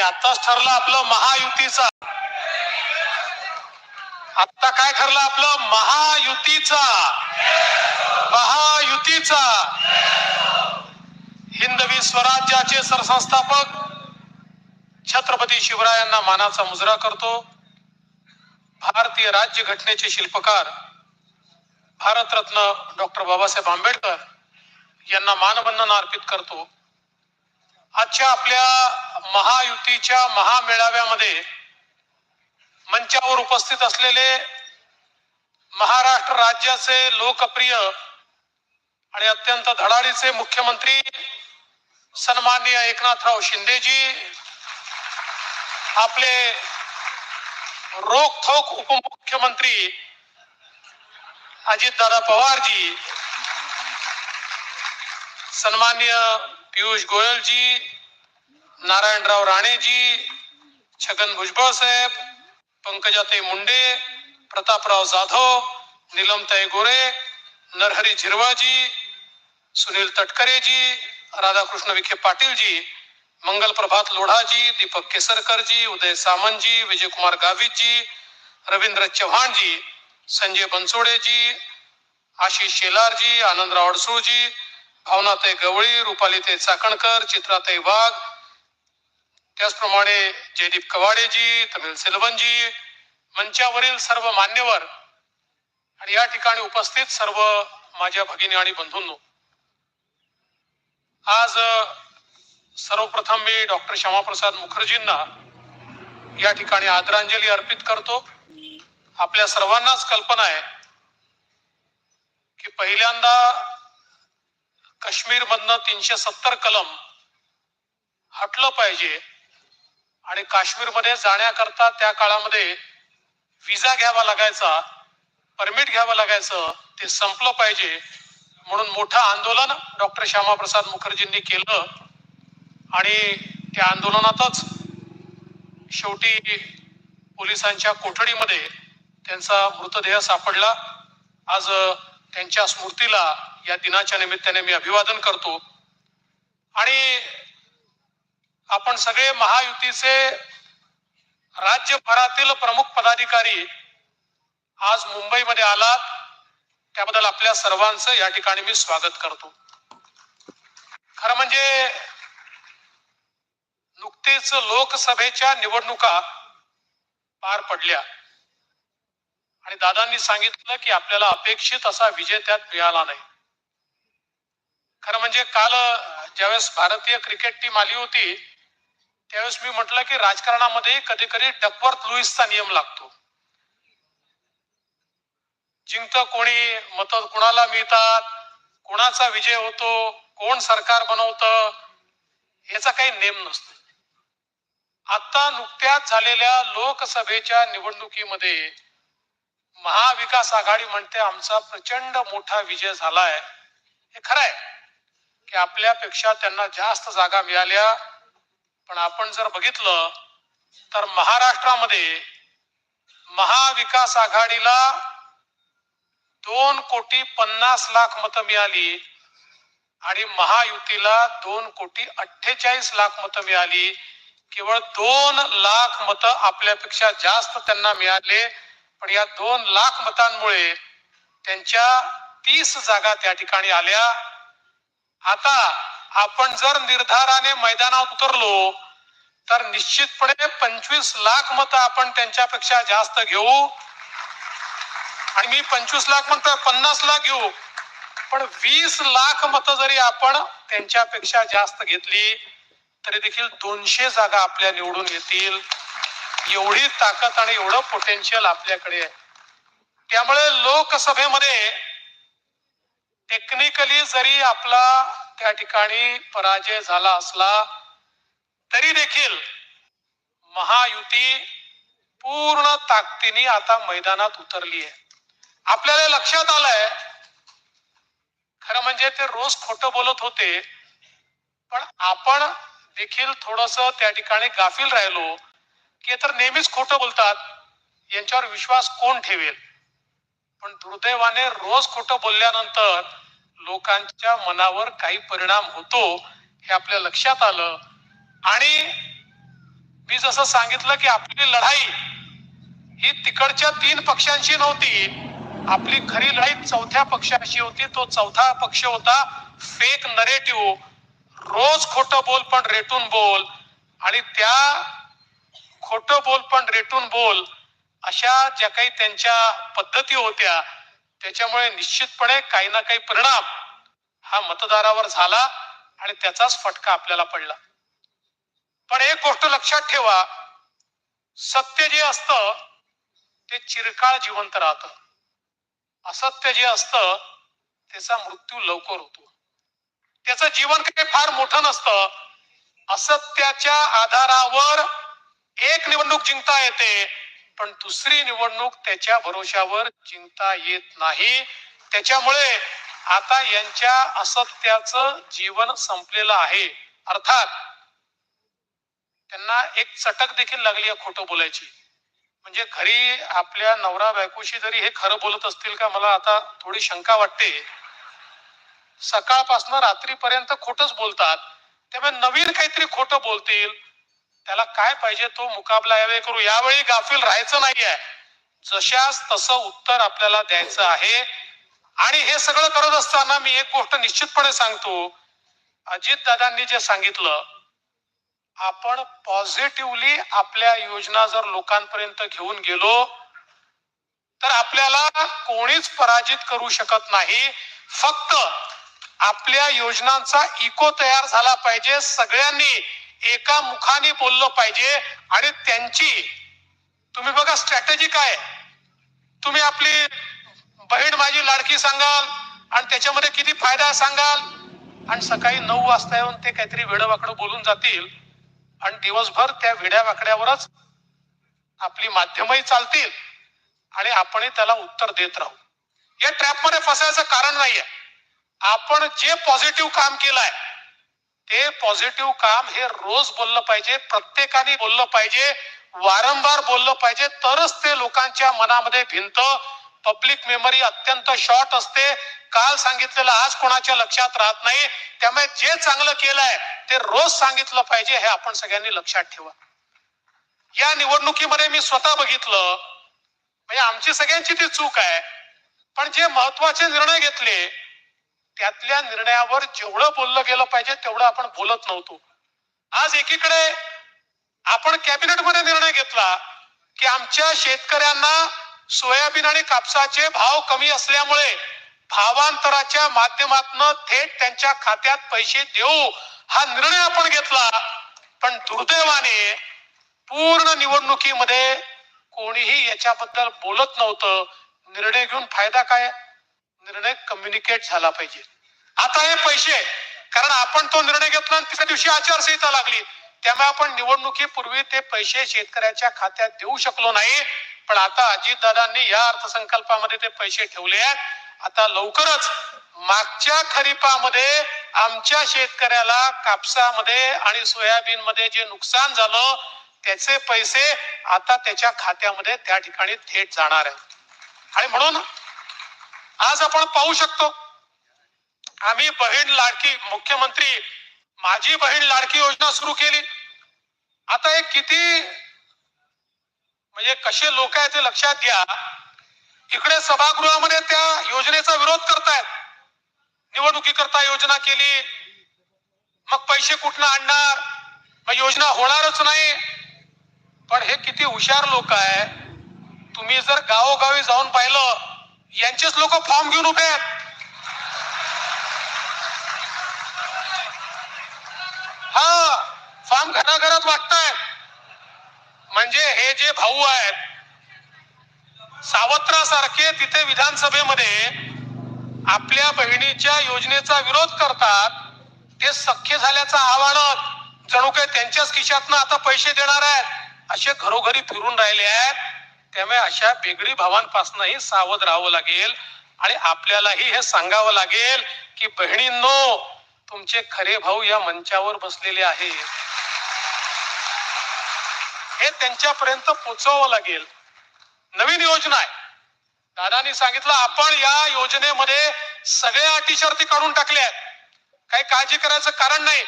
आणि आताच ठरलं आपलं महायुतीचा. आता काय ठरलं आपलं महायुतीचा. महायुतीचा. हिंदवी स्वराज्याचे सरसंस्थापक छत्रपती शिवरायांना मानाचा मुजरा करतो. भारतीय राज्य घटनेचे शिल्पकार भारतरत्न डॉक्टर बाबासाहेब आंबेडकर यांना मानवंदना अर्पित करतो. आजच्या आपल्या महायुतीच्या महामेळाव्यामध्ये मंचावर उपस्थित असलेले महाराष्ट्र राज्याचे लोकप्रिय आणि अत्यंत धडाडीचे मुख्यमंत्री सन्माननीय एकनाथराव शिंदेजी आपले रोखोक उपमुख्यमंत्री अजितदादा पवारजी सन्मान्य पियुष गोयलजी नारायणराव राणेजी छगन भुजबळ साहेब पंकजाताई मुंडे प्रतापराव जाधव नीलमताई गोरे नरहरी झिरवाजी सुनील तटकरेजी राधाकृष्ण विखे पाटीलजी मंगल प्रभात लोढाजी दीपक केसरकरजी उदय सामंतजी विजयकुमार गावितजी रवींद्र चव्हाणजी संजय बनसोडेजी आशिष शेलारजी आनंदराव अडसूळजी भावनाताई गवळी रुपालीताई चाकणकर चित्राताई वाघ. त्याचप्रमाणे जयदीप कवाडेजी तमिल सेल्वनजी मंचावरील सर्व मान्यवर. आणि या ठिकाणी उपस्थित सर्व माझ्या भगिनी आणि बंधूंनो. आज सर्वप्रथम मी डॉक्टर श्यामाप्रसाद मुखर्जींना या ठिकाणी आदरांजली अर्पित करतो. आपल्या सर्वांनाच कल्पना आहे की पहिल्यांदा काश्मीर मधनं तीनशे सत्तर कलम हटलं पाहिजे. आणि काश्मीरमध्ये जाण्याकरता त्या काळामध्ये विजा घ्यावा लागायचा परमिट घ्यावं लागायचं ते संपलं पाहिजे. म्हणून मोठं आंदोलन डॉक्टर श्यामाप्रसाद मुखर्जींनी केलं. आणि त्या आंदोलनातच शेवटी पोलिसांच्या कोठडीमध्ये त्यांचा मृतदेह सापडला. आज त्यांच्या स्मृतीला या दिनाच्या निमित्ताने मी अभिवादन करतो. आणि आपण सगळे महायुतीचे राज्यभरातील प्रमुख पदाधिकारी आज मुंबईमध्ये आलात. त्याबद्दल आपल्या सर्वांचं या ठिकाणी मी स्वागत करतो. खरं म्हणजे नुकतेच लोकसभेच्या निवडणुका पार पडल्या. आणि दादांनी सांगितलं की आपल्याला अपेक्षित असा विजय त्यात मिळाला नाही. खरं म्हणजे काल ज्यावेळेस भारतीय क्रिकेट टीम आली होती त्यावेळेस मी म्हटलं की राजकारणामध्ये कधी कधी डकवर्थ लुईसचा नियम लागतो. जिंकतं कोणी मत कुणाला मिळतात कोणाचा विजय होतो कोण सरकार बनवतं याचा काही नेम नसतो. आता नुकत्याच झालेल्या लोकसभेच्या निवडणुकीमध्ये महाविकास आघाडी म्हणते आमचा प्रचंड मोठा विजय झालाय. हे खरं आहे. की आपल्यापेक्षा त्यांना जास्त जागा मिळाल्या. पण आपण जर बघितलं तर महाराष्ट्रामध्ये महाविकास आघाडीला दोन कोटी पन्नास लाख मतं मिळाली आणि महायुतीला दोन कोटी अठ्ठेचाळीस लाख मतं मिळाली. केवळ दोन लाख मतं आपल्यापेक्षा जास्त त्यांना मिळाले. पण या दोन लाख मतांमुळे त्यांच्या तीस जागा त्या ठिकाणी आल्या. आता आपण जर निर्धाराने मैदानात उतरलो तर निश्चितपणे पंचवीस लाख मतं आपण त्यांच्यापेक्षा जास्त घेऊ. आणि मी पंचवीस लाख म्हणतोय पन्नास लाख घेऊ. पण वीस लाख मतं जरी आपण त्यांच्यापेक्षा जास्त घेतली तरी देखील दोनशे जागा आपल्या निवडून येतील. एवढी ताकद आणि एवढं पोटेन्शियल आपल्याकडे आहे. त्यामुळे लोकसभेमध्ये टेक्निकली जरी आपला त्या ठिकाणी पराजय झाला असला तरी देखील महायुती पूर्ण ताकदीने आता मैदानात उतरली आहे आपल्याला लक्षात आलंय खरं म्हणजे ते रोज खोटं बोलत होते पण आपण देखील थोडस त्या ठिकाणी गाफील राहिलो की तर नेहमीच खोटं बोलतात यांच्यावर विश्वास कोण ठेवेल? पण दुर्दैवाने रोज खोटं बोलल्यानंतर लोकांच्या मनावर काही परिणाम होतो हे आपल्या लक्षात आलं. आणि मी जसं सांगितलं की आपली लढाई ही तिकडच्या तीन पक्षांशी नव्हती. आपली खरी लढाई चौथ्या पक्षाशी होती. तो चौथा पक्ष होता फेक नरेटिव्ह रोज खोटं बोल पण रेटून बोल. आणि त्या खोटं बोल पण रेटून बोल अशा ज्या काही त्यांच्या पद्धती होत्या त्याच्यामुळे निश्चितपणे काही ना काही परिणाम हा मतदारावर झाला आणि त्याचाच फटका आपल्याला पडला. पण एक गोष्ट लक्षात ठेवा सत्य जे असतं ते चिरकाळ जिवंत राहतं. असत्य जे असतं त्याचा मृत्यू लवकर होतो. त्याचं जीवन काही फार मोठं नसतं. असत्याच्या आधारावर एक निवडणूक जिंकता येते. पण दुसरी निवडणूक त्याच्या भरोशावर जिंकता येत नाही. त्याच्यामुळे आता यांच्या असत्याचं जीवन संपलेलं आहे. अर्थात त्यांना एक चटक देखील लागली आहे खोटं बोलायची. म्हणजे घरी आपल्या नवरा बायकोशी जरी हे खरं बोलत असतील का मला आता थोडी शंका वाटते. सकाळपासून रात्रीपर्यंत खोटच बोलतात. त्यामुळे नवीन काहीतरी खोटं बोलतील. त्याला काय पाहिजे तो मुकाबला यावेळी करू. यावेळी गाफील राहायचं नाहीये. जशास तसं उत्तर आपल्याला द्यायचं आहे. आणि हे सगळं करत असताना मी एक गोष्ट निश्चितपणे सांगतो. अजित दादांनी जे सांगितलं आपण पॉझिटिव्हली आपल्या योजना जर लोकांपर्यंत घेऊन गेलो तर आपल्याला कोणीच पराजित करू शकत नाही. फक्त आपल्या योजनांचा इको तयार झाला पाहिजे सगळ्यांनी. एका मुखाने बोललं पाहिजे आणि त्यांची तुम्ही बघा स्ट्रॅटेजी काय? तुम्ही आपली बहीण माझी लाडकी सांगाल आणि त्याच्यामध्ये किती फायदा सांगाल? आणि सकाळी नऊ वाजता येऊन ते काहीतरी वेडवाकडं बोलून जातील आणि दिवसभर त्या विड्या वाकड्यावरच आपली माध्यमही चालतील आणि आपणही त्याला उत्तर देत राहू. या ट्रॅपमध्ये फसायचं कारण नाहीये. आपण जे पॉझिटिव्ह काम केलंय ते पॉझिटिव्ह काम हे रोज बोललं पाहिजे प्रत्येकाने बोललं पाहिजे वारंवार बोललं पाहिजे तरच ते लोकांच्या मनामध्ये भिंत पब्लिक मेमरी अत्यंत शॉर्ट असते. काल सांगितलेलं आज कोणाच्या लक्षात राहत नाही. त्यामुळे जे चांगलं केलंय ते रोज सांगितलं पाहिजे हे आपण सगळ्यांनी लक्षात ठेवा. या निवडणुकीमध्ये मी स्वतः बघितलं म्हणजे आमची सगळ्यांची ती चूक आहे. पण जे महत्त्वाचे निर्णय घेतले त्यातल्या निर्णयावर जेवढं बोललं गेलं पाहिजे तेवढं आपण बोलत नव्हतो. आज एकीकडे आपण कॅबिनेटमध्ये निर्णय घेतला की आमच्या शेतकऱ्यांना सोयाबीन आणि कापसाचे भाव कमी असल्यामुळे भावांतराच्या माध्यमातून थेट त्यांच्या खात्यात पैसे देऊ हा निर्णय आपण घेतला. पण दुर्दैवाने पूर्ण निवडणुकीमध्ये कोणीही याच्याबद्दल बोलत नव्हतं. निर्णय घेऊन फायदा काय? निर्णय कम्युनिकेट झाला पाहिजे. आता हे पैसे कारण आपण तो निर्णय घेतला आणि तिसऱ्या दिवशी आचारसंहिता लागली. त्यामुळे आपण निवडणुकीपूर्वी ते पैसे शेतकऱ्याच्या खात्यात देऊ शकलो नाही. पण आता अजितदादांनी या अर्थसंकल्पामध्ये ते पैसे ठेवले आहेत. आता लवकरच मागच्या खरीपामध्ये आमच्या शेतकऱ्याला कापसामध्ये आणि सोयाबीन मध्ये जे नुकसान झालं त्याचे पैसे आता त्याच्या खात्यामध्ये त्या ठिकाणी थेट जाणार आहेत. आणि म्हणून आज आपण पाहू शकतो आम्ही बहीण लाडकी मुख्यमंत्री माझी बहीण लाडकी योजना सुरू केली. आता हे किती म्हणजे कसे लोक आहेत ते लक्षात घ्या. इकडे सभागृहामध्ये त्या योजनेचा विरोध करतायत. निवडणुकी करता योजना केली. मग पैसे कुठनं आणणार? मग योजना होणारच नाही. पण हे किती हुशार लोक आहे तुम्ही जर गावोगावी जाऊन पाहिलं यांचेच लोक फॉर्म घेऊन उभे आहेत. हा फॉर्म घराघरात वाटतायत. म्हणजे हे जे भाऊ आहेत सावत्रासारखे तिथे विधानसभेमध्ये आपल्या बहिणीच्या योजनेचा विरोध करतात ते सख्य झाल्याचं आव्हान जणू काही त्यांच्याच खिशातनं आता पैसे देणार आहेत. असे घरोघरी फिरून राहिले आहेत. त्यामुळे अशा बिगडी भावांपासूनही सावध राहावं लागेल. आणि आपल्यालाही हे सांगावं लागेल की बहिणींनो तुमचे खरे भाऊ या मंचावर बसलेले आहेत. हे त्यांच्यापर्यंत पोचवावं लागेल. नवीन योजना आहे. दादानी सांगितलं आपण या योजनेमध्ये सगळ्या अटी शर्ती काढून टाकल्या आहेत. काही काळजी करायचं कारण नाही.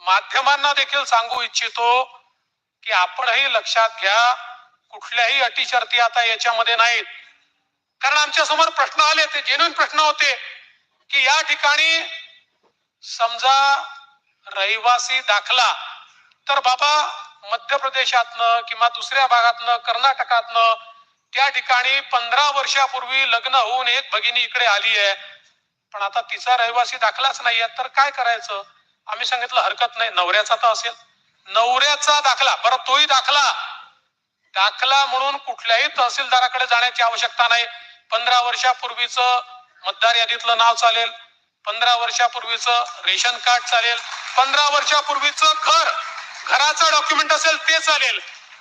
माध्यमांना देखील सांगू इच्छितो की आपणही लक्षात घ्या कुठल्याही अटी शर्ती आता याच्यामध्ये नाहीत कारण आमच्यासमोर प्रश्न आले ते जेन्युन प्रश्न होते की या ठिकाणी समजा रहिवासी दाखला तर बाबा मध्य प्रदेशातनं किंवा दुसऱ्या भागातनं कर्नाटकातनं त्या ठिकाणी पंधरा वर्षापूर्वी लग्न होऊन एक भगिनी इकडे आली आहे. पण आता तिचा रहिवासी दाखलाच नाही आहे तर काय करायचं? आम्ही सांगितलं हरकत नाही नवऱ्याचा तर असेल. नवऱ्याचा दाखला बरं तोही दाखला. दाखला म्हणून कुठल्याही तहसीलदाराकडे जाण्याची आवश्यकता नाही. पंधरा वर्षापूर्वीचं मतदार यादीतलं नाव चालेल. पंधरा वर्षापूर्वीचं रेशन कार्ड चालेल. पंधरा वर्षापूर्वीचं घर घराचं डॉक्युमेंट असेल ते चालेल.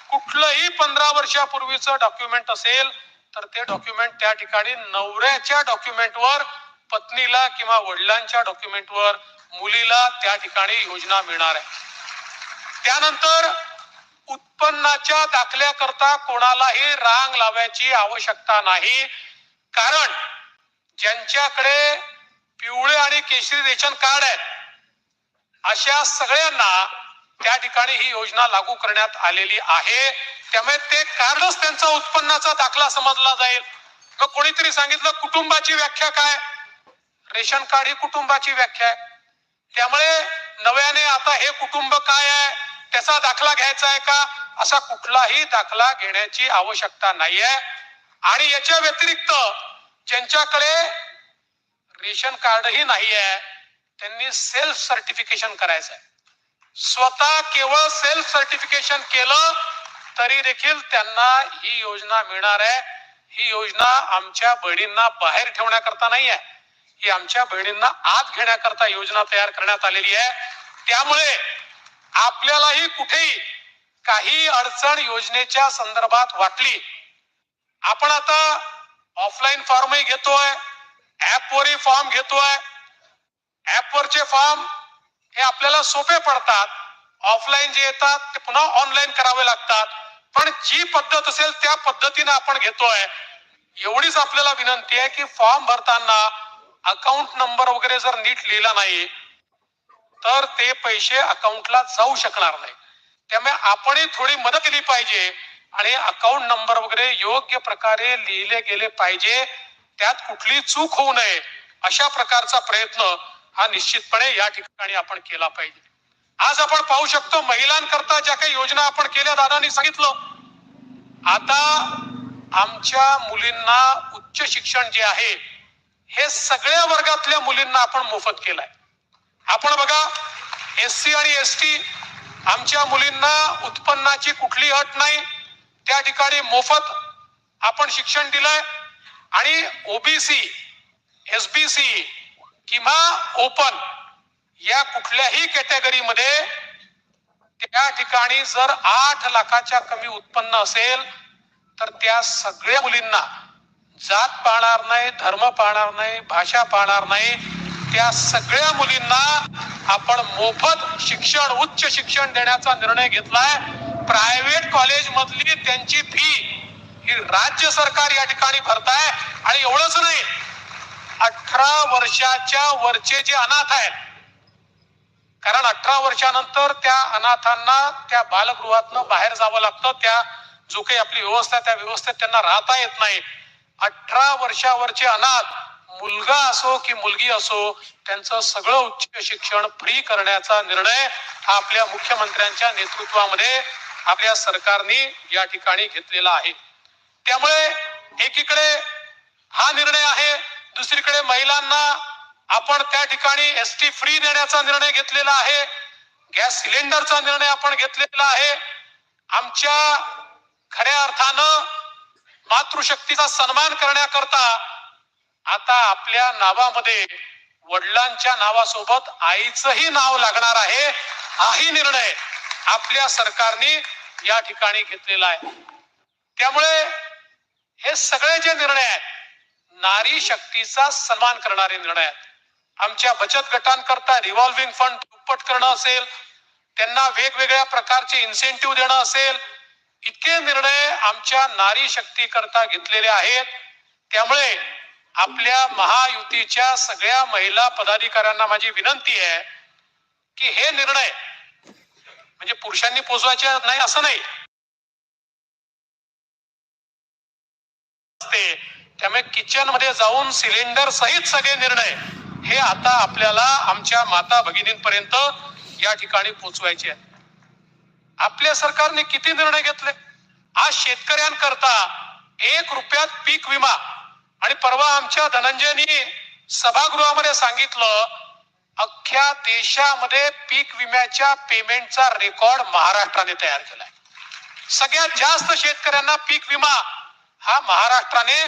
कुठलंही पंधरा वर्षापूर्वीचं डॉक्युमेंट असेल तर ते डॉक्युमेंट त्या ठिकाणी नवऱ्याच्या डॉक्युमेंटवर पत्नीला किंवा वडिलांच्या डॉक्युमेंटवर मुलीला त्या ठिकाणी योजना मिळणार आहे. त्यानंतर उत्पन्नाच्या दाखल्याकरता कोणालाही रांग लावायची आवश्यकता नाही. कारण ज्यांच्याकडे पिवळे आणि केशरी रेशन कार्ड आहेत अशा सगळ्यांना त्या ठिकाणी ही योजना लागू करण्यात आलेली आहे. त्यामुळे ते कार्डच त्यांचा उत्पन्नाचा दाखला समजला जाईल. मग कोणीतरी सांगितलं कुटुंबाची व्याख्या काय? रेशन कार्ड ही कुटुंबाची व्याख्या आहे. त्यामुळे नव्याने आता हे कुटुंब काय आहे? त्याचा दाखला घ्यायचा आहे का? असा कुठलाही दाखला घेण्याची आवश्यकता नाहीये. आणि याच्या व्यतिरिक्त ज्यांच्याकडे रेशन कार्डही नाही आहे त्यांनी सेल्फ सर्टिफिकेशन करायचं आहे. स्वतः केवळ सेल्फ सर्टिफिकेशन केलं तरी देखील त्यांना ही योजना मिळणार आहे. ही योजना आमच्या बहिणींना बाहेर ठेवण्याकरता नाही आहे ही आमच्या बहिणींना आत घेण्याकरता योजना तयार करण्यात आलेली आहे. त्यामुळे आपल्यालाही कुठेही काही अडचण योजनेच्या संदर्भात वाटली. आपण आता ऑफलाईन फॉर्मही घेतोय ऍपवरही फॉर्म घेतोय. ऍपवरचे फॉर्म हे आपल्याला सोपे पडतात. ऑफलाईन जे येतात ते पुन्हा ऑनलाईन करावे लागतात. पण जी पद्धत असेल त्या पद्धतीने आपण घेतोय. एवढीच आपल्याला विनंती आहे की फॉर्म भरताना अकाउंट नंबर वगैरे जर नीट लिहिला नाही तर ते पैसे अकाउंटला जाऊ शकणार नाही त्यामुळे आपणही थोडी मदत केली पाहिजे आणि अकाउंट नंबर वगैरे योग्य प्रकारे लिहिले गेले पाहिजे. त्यात कुठली चूक होऊ नये अशा प्रकारचा प्रयत्न हा निश्चितपणे या ठिकाणी आपण केला पाहिजे. आज आपण पाहू शकतो महिलांकरता ज्या काही योजना आपण केल्या दादांनी सांगितलं. आता आमच्या मुलींना उच्च शिक्षण जे आहे हे सगळ्या वर्गातल्या मुलींना आपण मोफत केलंय. आपण बघा एस सी आणि एस टी आमच्या मुलींना उत्पन्नाची कुठली अट नाही त्या ठिकाणी मोफत आपण शिक्षण दिलंय. आणि ओबीसी एसबीसी किंवा ओपन या कुठल्याही कॅटेगरीमध्ये त्या ठिकाणी जर आठ लाखाच्या कमी उत्पन्न असेल तर त्या सगळ्या मुलींना जात पाहणार नाही धर्म पाहणार नाही भाषा पाहणार नाही त्या सगळ्या मुलींना आपण मोफत शिक्षण उच्च शिक्षण देण्याचा निर्णय घेतलाय. प्रायव्हेट कॉलेज मधली त्यांची फी ही राज्य सरकार या ठिकाणी भरताय. आणि एवढंच नाही अठरा वर्षाच्या वरचे जे अनाथ आहेत कारण अठरा वर्षानंतर त्या अनाथांना त्या बालगृहातनं बाहेर जावं लागतं. त्या जो काही आपली व्यवस्था त्या व्यवस्थेत त्यांना राहता येत नाही. अठरा वर्षावरचे अनाथ मुलगा असो की मुलगी असो त्यांचं सगळं उच्च शिक्षण फ्री करण्याचा निर्णय हा आपल्या मुख्यमंत्र्यांच्या नेतृत्वामध्ये आपल्या सरकारने या ठिकाणी घेतलेला आहे. त्यामुळे एकीकडे हा निर्णय आहे दुसरीकडे महिलांना आपण त्या ठिकाणी एस टी फ्री देण्याचा निर्णय घेतलेला आहे गॅस सिलेंडरचा निर्णय आपण घेतलेला आहे. आमच्या खऱ्या अर्थानं मातृशक्तीचा सन्मान करण्याकरता आता आपल्या नावामध्ये वडिलांच्या नावासोबत आईचंही नाव लागणार आहे हाही निर्णय आपल्या सरकारने या ठिकाणी घेतलेला आहे. त्यामुळे हे सगळे जे निर्णय आहेत नारी शक्तीचा सन्मान करणारे निर्णय आहेत. आमच्या बचत गटांकरता रिव्हॉल्विंग फंड दुप्पट करणं असेल त्यांना वेगवेगळ्या प्रकारचे इन्सेंटिव्ह देणं असेल इतके निर्णय आमच्या नारी शक्ती करता घेतलेले आहेत. त्यामुळे आपल्या महायुतीच्या सगळ्या महिला पदाधिकाऱ्यांना माझी विनंती आहे की हे निर्णय म्हणजे पुरुषांनी पोचवायचे नाही असं नाही. त्यामुळे किचनमध्ये जाऊन सिलेंडर सहित सगळे निर्णय हे आता आपल्याला आमच्या माता भगिनींपर्यंत या ठिकाणी पोचवायचे आहेत. आपल्या सरकारने किती निर्णय घेतले? आज शेतकऱ्यांकरता एक रुपयात पीक विमा आणि परवा आमच्या धनंजयनी सभागृहामध्ये सांगितलं अख्ख्या देशामध्ये पीक विम्याच्या पेमेंटचा रेकॉर्ड महाराष्ट्राने तयार केलाय. सगळ्यात जास्त शेतकऱ्यांना पीक विमा हा महाराष्ट्राने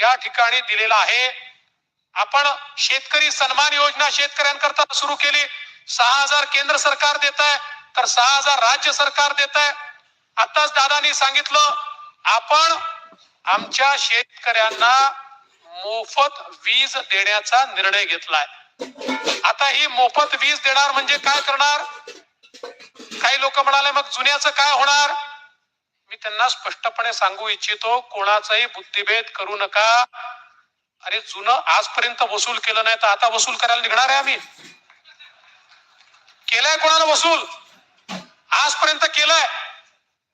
या ठिकाणी दिलेला आहे. आपण शेतकरी सन्मान योजना शेतकऱ्यांकरता सुरू केली. सहा हजार केंद्र सरकार देत आहे तर सहा हजार राज्य सरकार देत आहे आताच दादानी सांगितलं आपण आमच्या शेतकऱ्यांना मोफत वीज देण्याचा निर्णय घेतलाय. आता ही मोफत वीज देणार म्हणजे काय करणार? काही लोक म्हणाले मग जुन्याचं काय होणार? मी त्यांना स्पष्टपणे सांगू इच्छितो कोणाचाही बुद्धिभेद करू नका. अरे जुनं आजपर्यंत वसूल केलं नाही तर आता वसूल करायला निघणार आहे आम्ही. केलंय कोणाला वसूल? आजपर्यंत केलंय.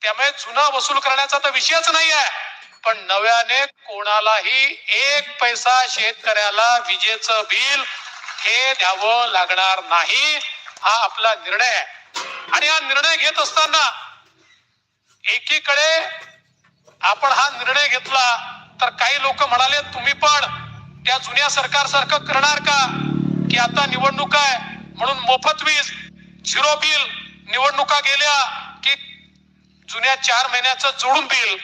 त्यामुळे जुनं वसूल करण्याचा तर विषयच नाही आहे पण नव्याने कोणालाही एक पैसा शेतकऱ्याला विजेचं बिल हे द्यावं लागणार नाही हा आपला निर्णय आहे. आणि हा निर्णय घेत असताना एकीकडे आपण हा निर्णय घेतला तर काही लोक म्हणाले तुम्ही पण त्या जुन्या सरकार सारखं करणार का? की आता निवडणूक आहे म्हणून मोफत वीज झिरो बिल निवडणुका गेल्या की जुन्या चार महिन्याचं जोडून बिल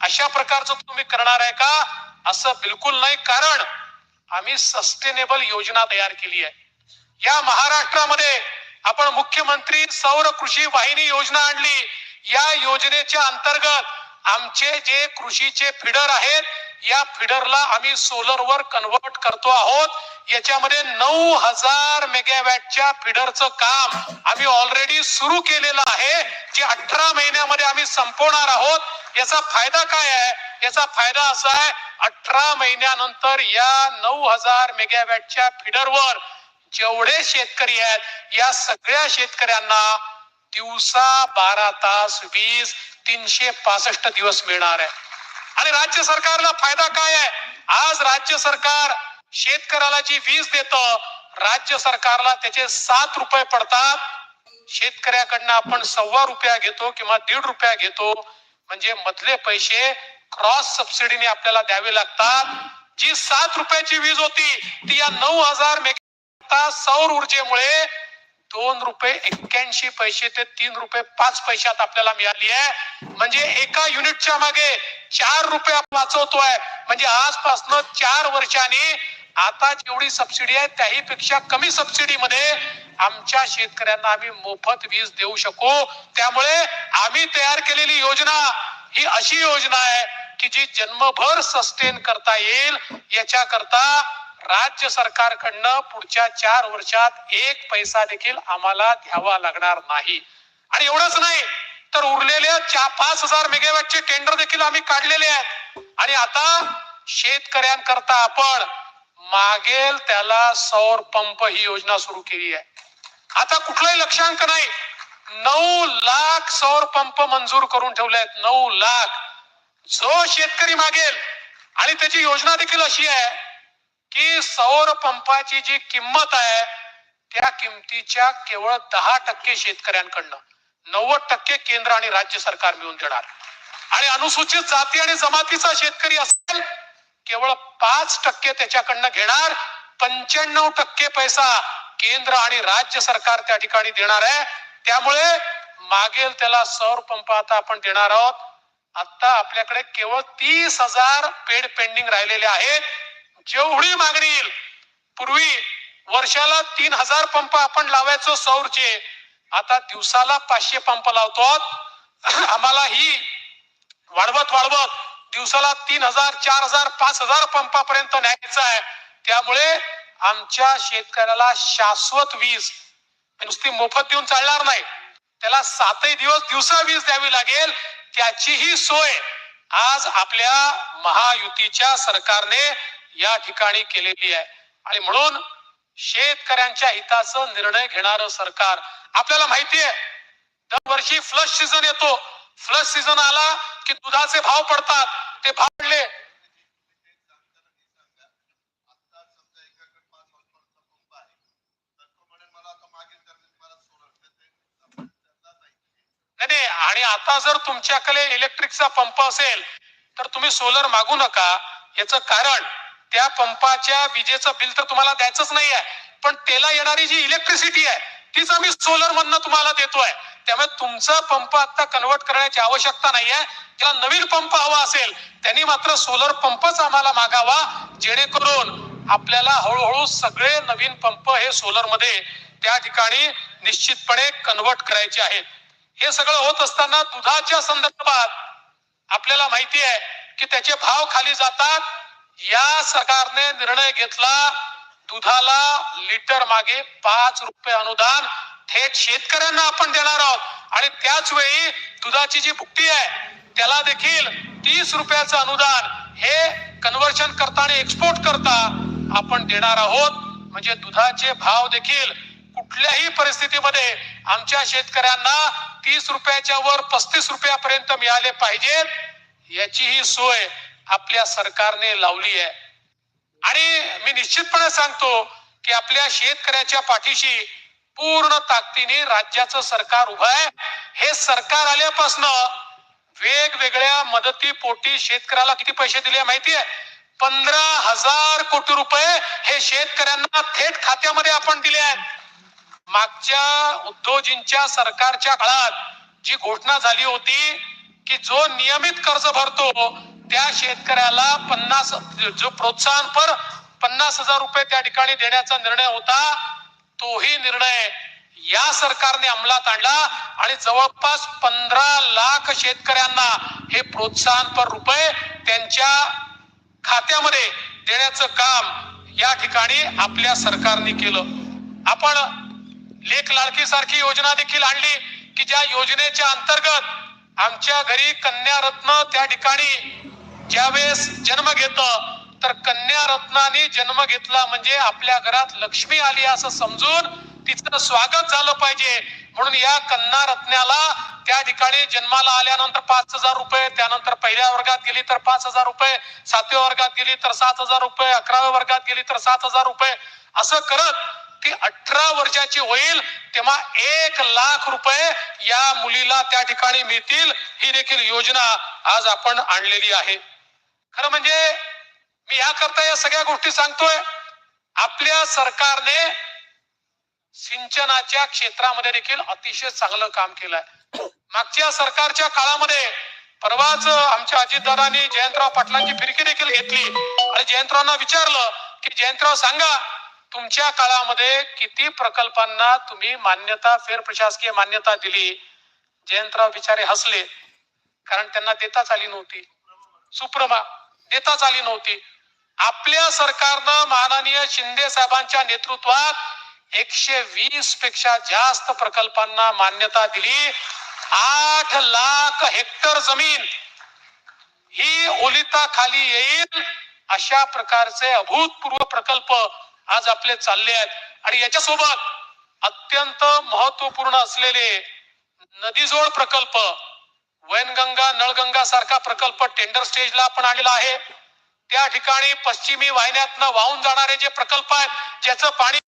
अशा प्रकारचं तुम्ही करणार आहे का? असं बिलकुल नाही कारण आम्ही सस्टेनेबल योजना तयार केली आहे. या महाराष्ट्रामध्ये आपण मुख्यमंत्री सौर कृषी वाहिनी योजना आणली. या योजनेच्या अंतर्गत आमचे जे कृषीचे फिडर आहेत या फिडरला आम्ही सोलरवर कन्वर्ट करतो आहोत. याच्यामध्ये नऊ हजार मेगावॅटच्या फिडरचं काम आम्ही ऑलरेडी सुरू केलेलं आहे जे अठरा महिन्यामध्ये आम्ही संपवणार आहोत. याचा फायदा काय आहे? याचा फायदा असा आहे अठरा महिन्यानंतर या नऊ हजार मेगावॅटच्या फिडरवर जेवढे शेतकरी आहेत या सगळ्या शेतकऱ्यांना दिवसा बारा तास वीज तीनशे पासष्ट दिवस मिळणार आहे. आणि राज्य सरकारला फायदा काय आहे? आज राज्य सरकार शेतकऱ्याला जी वीज देत राज्य सरकारला त्याचे सात रुपये पडतात. शेतकऱ्याकडनं आपण सव्वा रुपया घेतो किंवा दीड रुपया घेतो. म्हणजे मधले पैसे क्रॉस सबसिडीने आपल्याला द्यावे लागतात. जी सात रुपयाची वीज होती ती या नऊ हजार मेगा सौर ऊर्जेमुळे दोन रुपये एक्क्याऐंशी पैसे ते तीन रुपये पाच पैशात आपल्याला मिळाली आहे. म्हणजे एका युनिटच्या मागे चार रुपये आपण वाचवतोय. म्हणजे आजपासनं चार वर्षांनी आता जेवढी सबसिडी आहे त्याही पेक्षा कमी सबसिडीमध्ये आमच्या शेतकऱ्यांना आम्ही मोफत वीज देऊ शकू. त्यामुळे आम्ही तयार केलेली योजना ही अशी योजना आहे की जी जन्मभर सस्टेन करता येईल. याच्या करता राज्य सरकारकडनं पुढच्या चार वर्षात एक पैसा देखील आम्हाला द्यावा लागणार नाही. आणि एवढंच नाही तर उरलेल्या चार पाच हजार मेगावॅटचे टेंडर देखील आम्ही काढलेले आहेत. आणि आता शेतकऱ्यांकरता आपण मागेल त्याला सौर पंप ही योजना सुरू केली आहे. आता कुठलाही लक्षांक नाही. नऊ लाख सौर पंप मंजूर करून ठेवले आहेत नऊ लाख. जो शेतकरी मागेल आणि त्याची योजना देखील अशी आहे की सौर पंपाची जी किंमत आहे त्या किमतीच्या केवळ दहा टक्के शेतकऱ्यांकडनं नव्वद टक्के केंद्र आणि राज्य सरकार मिळून देणार. आणि अनुसूचित जाती आणि जमातीचा शेतकरी असेल केवळ पाच टक्के त्याच्याकडनं घेणार पंच्याण्णव टक्के पैसा. केंद्र आणि राज्य सरकार त्या ठिकाणी देणार आहे. त्यामुळे मागेल त्याला सौर पंप आता आपण देणार आहोत. आता आपल्याकडे केवळ तीस हजार पेड पेंडिंग राहिलेले आहेत. जेवढी मागणी येईल पूर्वी वर्षाला तीन हजार पंप आपण लावायचो सौरचे. आता दिवसाला पाचशे पंप लावतो आम्हाला ही वाढवत वाढवत दिवसाला तीन हजार चार हजार पाच हजार पंपापर्यंत न्यायचं आहे. त्यामुळे आमच्या शेतकऱ्याला शाश्वत वीज नुसती मोफत देऊन चालणार नाही. त्याला सातही दिवस दिवसा वीज द्यावी लागेल त्याचीही सोय आज आपल्या महायुतीच्या सरकारने या ठिकाणी केलेली आहे. आणि म्हणून शेतकऱ्यांच्या हिताचं निर्णय घेणारं सरकार आपल्याला माहिती आहे. दरवर्षी फ्लश सीझन येतो. फ्लश सीझन आला की दुधाचे भाव पडतात. ते भाव पडले नाही आणि आता जर तुमच्याकडे इलेक्ट्रिकचा पंप असेल तर तुम्ही सोलर मागू नका. याचं कारण त्या पंपाच्या विजेचं बिल तर तुम्हाला द्यायचंच नाही आहे पण त्याला येणारी जी इलेक्ट्रिसिटी आहे तीच आम्ही सोलर मधनं तुम्हाला देतोय. त्यामुळे तुमचा पंप आता कन्वर्ट करण्याची आवश्यकता नाही आहे ज्याला नवीन पंप हवा असेल त्यांनी मात्र सोलर पंपच आम्हाला मागावा जेणेकरून आपल्याला हळूहळू सगळे नवीन पंप हे सोलरमध्ये त्या ठिकाणी निश्चितपणे कन्वर्ट करायचे आहेत. हे सगळं होत असताना दुधाच्या संदर्भात आपल्याला माहिती आहे की त्याचे भाव खाली जातात. या सरकारने निर्णय घेतला दुधाला लिटर मागे पाच रुपये अनुदान थेट शेतकऱ्यांना आपण देणार आहोत. आणि त्याच वेळी दुधाची जी भुकटी आहे त्याला देखील तीस रुपयाचं अनुदान हे कन्व्हर्शन करता आणि एक्सपोर्ट करता आपण देणार आहोत. म्हणजे दुधाचे भाव देखील कुठल्याही परिस्थितीमध्ये आमच्या शेतकऱ्यांना तीस रुपयाच्या वर पस्तीस रुपयापर्यंत मिळाले पाहिजेत याची ही सोय आपल्या सरकारने लावली आहे. आणि मी निश्चितपणे सांगतो की आपल्या शेतकऱ्याच्या पाठीशी पूर्ण ताकदीने राज्याचं सरकार उभं आहे. हे सरकार आल्यापासनं वेगवेगळ्या मदतीपोटी शेतकऱ्याला किती पैसे दिले माहिती आहे पंधरा हजार कोटी रुपये हे शेतकऱ्यांना थेट खात्यामध्ये आपण दिले आहेत. मागच्या उद्धवजींच्या सरकारच्या काळात जी घोषणा झाली होती की जो नियमित कर्ज भरतो त्या शेतकऱ्याला पन्नास जो प्रोत्साहनपर पन्नास हजार रुपये त्या ठिकाणी देण्याचा निर्णय होता तोही निर्णय या सरकारने अंमलात आणला आणि जवळपास पंधरा लाख शेतकऱ्यांना हे प्रोत्साहनपर रुपये त्यांच्या खात्यामध्ये देण्याचं काम या ठिकाणी आपल्या सरकारने केलं. आपण लेख लाडकी सारखी योजना देखील आणली की ज्या योजनेच्या अंतर्गत आमच्या घरी कन्या रत्न त्या ठिकाणी ज्यावेळेस जन्म घेत तर कन्या रत्नाने जन्म घेतला म्हणजे आपल्या घरात लक्ष्मी आली असं समजून तिचं स्वागत झालं पाहिजे. म्हणून या कन्या रत्नाला त्या ठिकाणी जन्माला आल्यानंतर पाच हजार रुपये त्यानंतर पहिल्या वर्गात गेली तर पाच हजार रुपये सातव्या वर्गात गेली तर सात हजार रुपये अकराव्या वर्गात गेली तर सात हजार रुपये असं करत ती अठरा वर्षाची होईल तेव्हा एक लाख रुपये या मुलीला त्या ठिकाणी मिळतील. ही देखील योजना आज आपण आणलेली आहे. खरं म्हणजे मी याकरता या सगळ्या गोष्टी सांगतोय. आपल्या सरकारने सिंचनाच्या क्षेत्रामध्ये देखील अतिशय चांगलं काम केलंय. मागच्या सरकारच्या काळामध्ये परवाच आमच्या अजितदादांनी जयंतराव पाटलांची फिरकी देखील घेतली. आणि जयंतरावांना विचारलं की जयंतराव सांगा तुमच्या काळामध्ये किती प्रकल्पांना तुम्ही मान्यता फेर प्रशासकीय मान्यता दिली? जयंतराव बिचारे हसले. कारण त्यांना देताच आली नव्हती. सुप्रमा देताच आली नव्हती. आपल्या सरकारनं माननीय शिंदे साहेबांच्या नेतृत्वात एकशे वीसपेक्षा जास्त प्रकल्पांना मान्यता दिली. आठ लाख हेक्टर जमीन ही ओलिता खाली येईल अशा प्रकारचे अभूतपूर्व प्रकल्प आज आपले चालले आहेत. आणि याच्यासोबत अत्यंत महत्त्वपूर्ण असलेले नदीजोड प्रकल्प वैनगंगा नळगंगा सारखा प्रकल्प टेंडर स्टेजला आपण आलेला आहे. त्या ठिकाणी पश्चिमी वाहिन्यातनं वाहून जाणारे जे प्रकल्प आहेत ज्याचं पाणी